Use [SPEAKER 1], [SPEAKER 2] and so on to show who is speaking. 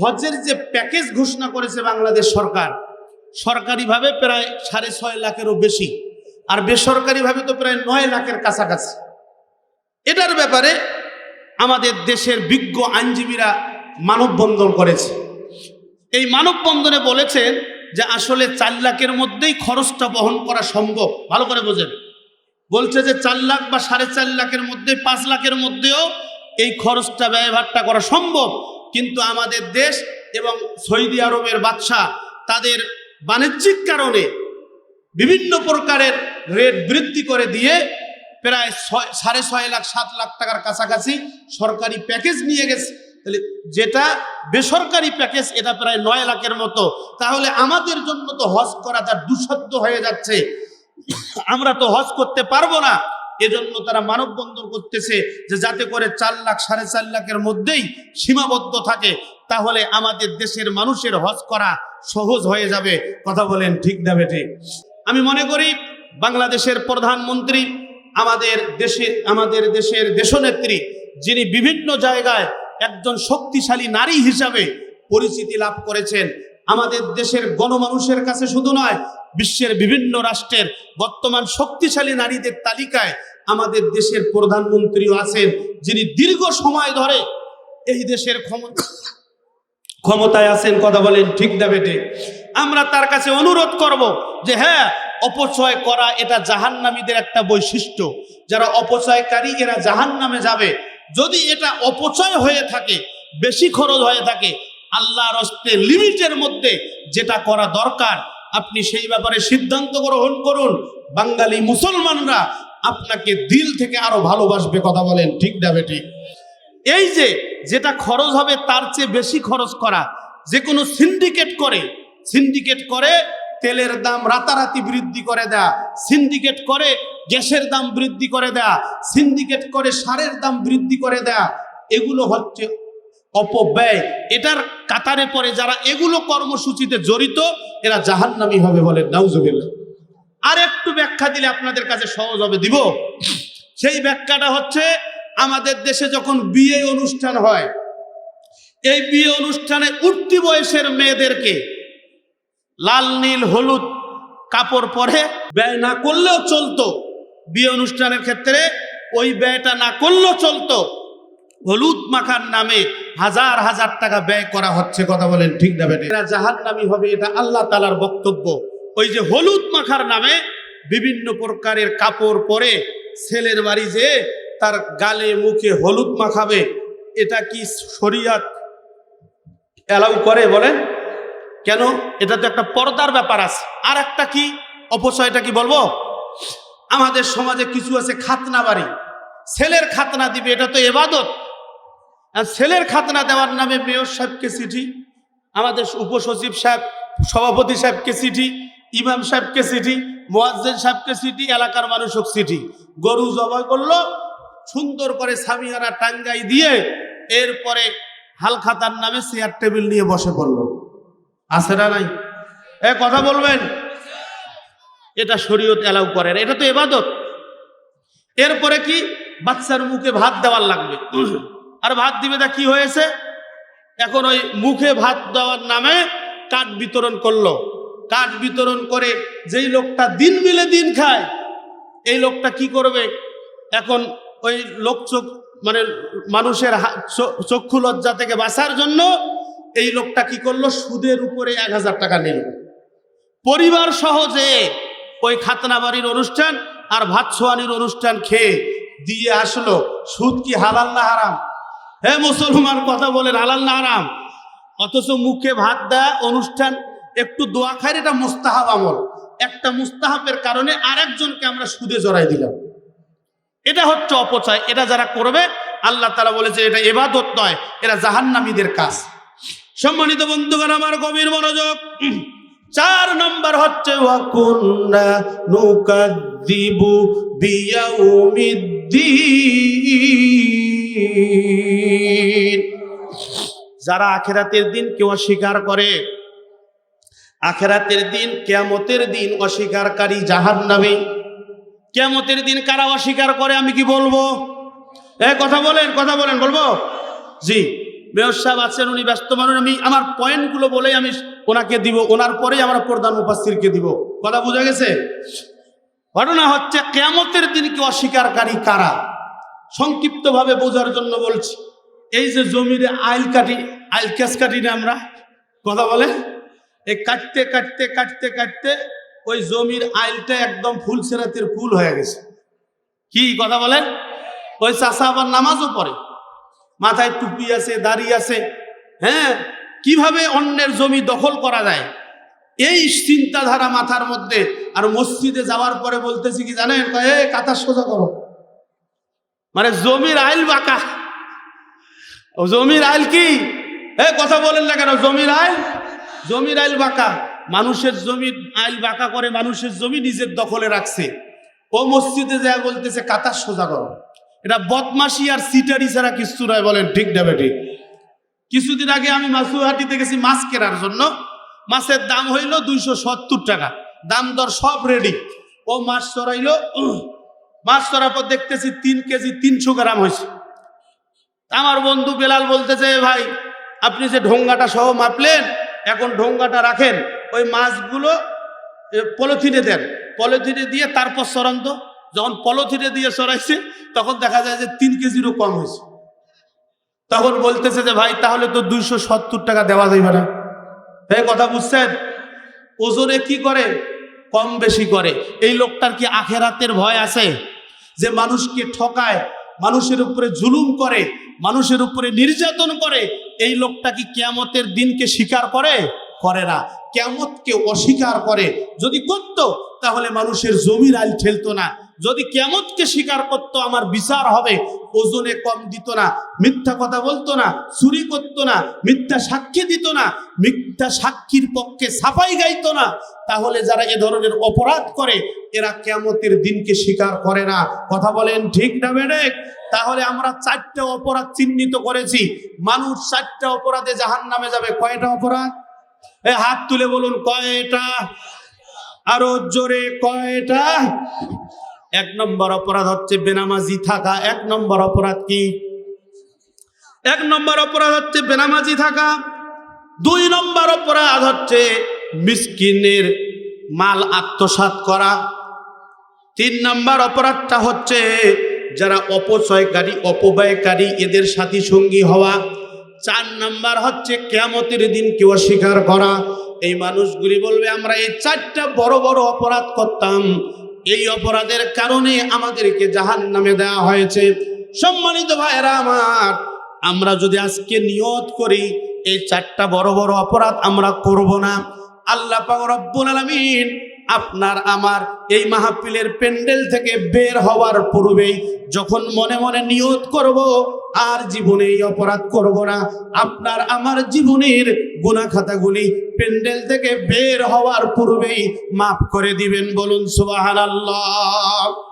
[SPEAKER 1] হজের যে প্যাকেজ ঘোষণা করেছে বাংলাদেশ সরকার, সরকারিভাবে প্রায় সাড়ে ছয় লাখেরও বেশি, আর বেসরকারিভাবে তো প্রায় নয় লাখের কাছাকাছি। এটার ব্যাপারে আমাদের দেশের বিজ্ঞ আইনজীবীরা মানববন্ধন করেছে। এই মানববন্ধনে বলেছেন যে আসলে চার লাখের মধ্যেই খরচটা বহন করা সম্ভব। ভালো করে বোঝেন। বলছে যে চার লাখ বা সাড়ে চার লাখের মধ্যে, পাঁচ লাখের মধ্যেও এই খরচটা, ব্যয়ভারটা করা সম্ভব। কিন্তু আমাদের দেশ এবং সৌদি আরবের বাদশাহ তাদের বাণিজ্যিক কারণে বিভিন্ন প্রকারের রেট বৃদ্ধি করে দিয়ে প্রায় সাড়ে ছয় লাখ, সাত লাখ টাকার কাছাকাছি সরকারি প্যাকেজ নিয়ে গেছে। তাহলে যেটা বেসরকারি প্যাকেজ, এটা প্রায় নয় লাখের মতো। তাহলে আমাদের জন্য তো হজ করা তার দুঃসাধ্য হয়ে যাচ্ছে। আমরা তো হজ করতে পারব না। এজন্য তারা মানববন্ধন করতেছে যে যাতে করে চার লাখ, সাড়ে চার লাখের মধ্যেই সীমাবদ্ধ থাকে, তাহলে আমাদের দেশের মানুষের হজ করা সহজ হয়ে যাবে। কথা বলেন ঠিক না বেঠিক আমি মনে করি বাংলাদেশের প্রধানমন্ত্রী, আমাদের দেশে, আমাদের দেশের দেশনেত্রী, যিনি বিভিন্ন জায়গায় একজন শক্তিশালী নারী হিসাবে পরিচিতি লাভ করেছেন, আমাদের দেশের গণমানুষের কাছে শুধু নয়, বিশ্বের বিভিন্ন রাষ্ট্রের বর্তমান শক্তিশালী নারীদের তালিকায় আমাদের দেশের প্রধানমন্ত্রীও আছেন, যিনি দীর্ঘ সময় ধরে এই দেশের ক্ষমতা ক্ষমতায় আছেন, কথা বলেন ঠিক না বেটে আমরা তার কাছে অনুরোধ করব যে হ্যাঁ অপচয় করা এটা জাহান্নামীদের একটা বৈশিষ্ট্য। যারা অপচয়কারী, এরা জাহান নামে যাবে। যদি এটা অপচয় হয়ে থাকে, বেশি খরচ হয়ে থাকে, আল্লাহর হস্তে লিমিটের মধ্যে যেটা করা দরকার, আপনি সেই ব্যাপারে সিদ্ধান্ত গ্রহণ করুন। বাঙালি মুসলমানরা আপনাকে দিল থেকে আরও ভালোবাসবে, কথা বলেন, ঠিক না বেটি? এই যে, যেটা খরচ হবে তার চেয়ে বেশি খরচ করা, যে কোনো সিন্ডিকেট করে সিন্ডিকেট করে, তেলের দাম রাতারাতি বৃদ্ধি করে দেয়া সিন্ডিকেট করে, গ্যাসের দাম বৃদ্ধি করে দেয়া সিন্ডিকেট করে, সারের দাম বৃদ্ধি করে দেয়া, এগুলো হচ্ছে অপব্যয়। এটার কাতারে পরে যারা এগুলো কর্মসূচিতে জড়িত, এরা জাহান্নামি হবে বলে, নাউজুবিল্লাহ। আর একটু ব্যাখ্যা দিলে আপনাদের কাছে সহজ হবে, দিব। সেই ব্যাখ্যাটা হচ্ছে, আমাদের দেশে যখন বিয়ে অনুষ্ঠান হয়, এই বিয়ে অনুষ্ঠানে উঠতি বয়সের মেয়েদেরকে লাল, নীল, হলুদ কাপড় পরে ব্যয় না করলেও চলতো। বিয়ে অনুষ্ঠানের ক্ষেত্রে ওই ব্যয়টা না করলেও চলতো। হলুদ মাখার নামে হাজার হাজার টাকা ব্যয় করা হচ্ছে, কথা বলেন ঠিক না, বেটে? এরা জাহান নামি হবে, এটা আল্লাহ তালার বক্তব্য। ওই যে হলুদ মাখার নামে বিভিন্ন প্রকারের কাপড় পরে ছেলের বাড়ি যে তার গালে মুখে হলুদ মাখাবে, এটা কি শরিয়াত অ্যালাউ করে বলেন কেন? এটা তো একটা পর্দার ব্যাপার আছে। আর একটা কি? অপচয়টা কি বলব? আমাদের সমাজে কিছু আছে খাতনা বাড়ি। ছেলের খাতনা দিবে, এটা তো এবাদত। আর ছেলের খাতনা দেওয়ার নামে মেয়র সাহেবকে চিঠি, আমাদের উপসচিব সাহেব, সভাপতি সাহেবকে চিঠি ইমাম সাহেবকে চিঠি, মোয়াজ্জেন সাহেবকে চিঠি, এলাকার মানুষক চিঠি। গরু জবাই করল, সুন্দর করে সামিয়ানা টাঙ্গাই দিয়ে এরপরে হালখাতার নামে চেয়ার টেবিল নিয়ে বসে পড়ল। আছে না নাই? এ, কথা বলবেন? এটা শরীয়ত এলাউ করে এটা তো এবাদত। এরপরে কি? বাচ্চার মুখে ভাত দেওয়ার লাগবে। আর ভাত দিবে তা কি হয়েছে? এখন ওই মুখে ভাত দেওয়ার নামে কাঠ বিতরণ করল। কাঠ বিতরণ করে, যেই লোকটা দিন মিলে দিন খায়, এই লোকটা কি করবে? এখন ওই লোক চোখ মানে মানুষের চক্ষু লজ্জা থেকে বাঁচার জন্য এই লোকটা কি করল? সুদের উপরে এক হাজার টাকা নিল। পরিবার সহজে ওই খাতনা বাড়ির অনুষ্ঠান আর ভাত ছোয়ানির অনুষ্ঠান খেয়ে দিয়ে আসলো, সুদ কি হালাল না হারাম? হ্যাঁ মুসলমান, কথা বলেন, হালাল না হারাম? অথচ মুখে ভাত দেয়া অনুষ্ঠান একটু দোয়া খাই এটা মুস্তাহাব আমল। একটা মুস্তাহাবের কারণে আরেকজনকে আমরা সুদে জড়াই দিলাম। এটা হচ্ছে অপচয়, এটা যারা করবে, আল্লাহ তালা বলেছে এটা এবাদত নয়, এরা জাহান্নামীদের কাজ। সম্মানিত বন্ধুগণ, আমার গভীর মনোযোগ। চার নম্বর হচ্ছে বিয়াউমিদ্দিন। যারা আখেরাতের দিন কেউ অস্বীকার করে আখেরাতের দিন, কেয়ামতের দিন অস্বীকারী নামে কেয়ামতের দিন কারা অস্বীকার করে, আমি কি বলব? এ, কথা বলেন কথা বলেন, বলব? জি, মেয়র সাহেব আছেন, উনি ব্যস্ত মানুষ, আমি আমার পয়েন্টগুলো বলেই আমি ওনাকে দিব, ওনার পরেই আমরা প্রধান মুফাসসিরকে দিব। কথা বোঝা গেছে? ঘটনা হচ্ছে, কেয়ামতের দিনকে অস্বীকারী কারা? সংক্ষিপ্তভাবে বোঝার জন্য বলছি, এই যে জমিরে আইল কাটি, আইল ক্যাশ কাটি না আমরা? কথা বলে এই কাটতে কাটতে কাটতে কাটতে ওই জমির আইলটা একদম ফুল সেরাতের ফুল হয়ে গেছে। কি কথা বলেন? ওই চাষা আবার নামাজও পড়ে। মাথায় টুপি আছে, দাড়ি আছে। হ্যাঁ কীভাবে অন্যের জমি দখল করা যায়? এই চিন্তাধারা মাথার মধ্যে। আর মসজিদে যাওয়ার পরে বলতেছি কি জানেন? এ কাতার সোজা করো। মানে জমির আইল বাঁকা। জমির আইল কি? এ, কথা বলেন না কেন? জমির আইল জমির আইল বাঁকা। মানুষের জমি আইল বাঁকা করে মানুষের জমি নিজের দখলে রাখছে। ও মসজিদে যা বলতেছে কাতার সোজা করো। এটা বদমাসি আর সিটারি ছাড়া কিছু নয়, বলেন ঠিক না ঠিক কিছুদিন আগে আমি মাসুহাটিতে গেছি মাছ কেনার জন্য। মাছের দাম হইল দুইশো সত্তর টাকা। দাম দর সব রেডি ও মাছ চড়াইলো মাছ চড়ার পর দেখতেছি তিন কেজি তিনশো গ্রাম হয়েছে। আমার বন্ধু বেলাল বলতেছে, "এ ভাই, আপনি যে ঢোঙ্গাটা সহ মাপলেন এখন ঢোঙ্গাটা রাখেন, ওই মাছগুলো পলিথিনে দেন। পলিথিনে দিয়ে তারপর সরান তো। যখন পলিথিনে দিয়ে সরাইছে, তখন দেখা যায় যে তিন কেজিরও কম হয়েছে। তখন বলতেছে যে, ভাই, তাহলে তো দুইশো সত্তর টাকা দেওয়া যাবে না। এই কথা বুঝছেন? ওজনে কি করে? কম বেশি করে। এই লোকটার কি আখেরাতের ভয় আছে? যে মানুষকে ঠকায়, মানুষের উপরে জুলুম করে, মানুষের উপরে নির্যাতন করে এই লোকটা কি কেয়ামতের দিনকে স্বীকার করে? করে না। কেয়ামতকে অস্বীকার করে। যদি করত, তাহলে মানুষের জমির আইল ঠেলতো না। যদি কেমতকে স্বীকার করতো, আমার বিচার হবে, ওজনে কম দিত না, মিথ্যা কথা বলতো না, চুরি করতো না, মিথ্যা সাক্ষী দিত না, মিথ্যা সাক্ষীর পক্ষে সাফাই গাইতো না, তাহলে যারা এ ধরনের অপরাধ করে, এরা কেমতের দিনকে স্বীকার করে না। কথা বলেন ঠিক না বেড়ে তাহলে আমরা চারটা অপরাধ চিহ্নিত করেছি। মানুষ চারটা অপরাধে জাহান নামে যাবে। কয়টা অপরাধ? এ হাত তুলে বলুন, কয়টা? আরও জোরে, কয়টা? এক নম্বর অপরাধ হচ্ছে বেনামাজি থাকা। এক নম্বর অপরাধ কি? এক নম্বর অপরাধ হচ্ছে বেনামাজি থাকা। দুই নম্বর অপরাধ হচ্ছে মিসকিনের মাল আত্মসাৎ করা। তিন নম্বর অপরাধটা হচ্ছে যারা অপচয়কারী, অপব্যয়কারী, এদের সাথী সঙ্গী হওয়া। চার নাম্বার হচ্ছে কেয়ামতের দিনকে অস্বীকার করা। এই মানুষগুলি বলবে, আমরা এই চারটা বড় বড় অপরাধ করতাম। এই অপরাধের কারণে আমাদেরকে জাহান নামে দেওয়া হয়েছে। সম্মানিত ভাইরা আমার, আমরা যদি আজকে নিয়ত করি, এই চারটা বড় বড় অপরাধ আমরা করব না। আল্লাহ রব্বুল আলামিন আপনার আমার এই মাহফিলের প্যান্ডেল থেকে বের হওয়ার পূর্বেই যখন মনে মনে নিয়ত করব আর জীবনে এই অপরাধ করব না। আপনার আমার জীবনের গুণা খাতাগুলি প্যান্ডেল থেকে বের হওয়ার পূর্বেই মাফ করে দিবেন বলুন, সুবহানাল্লাহ।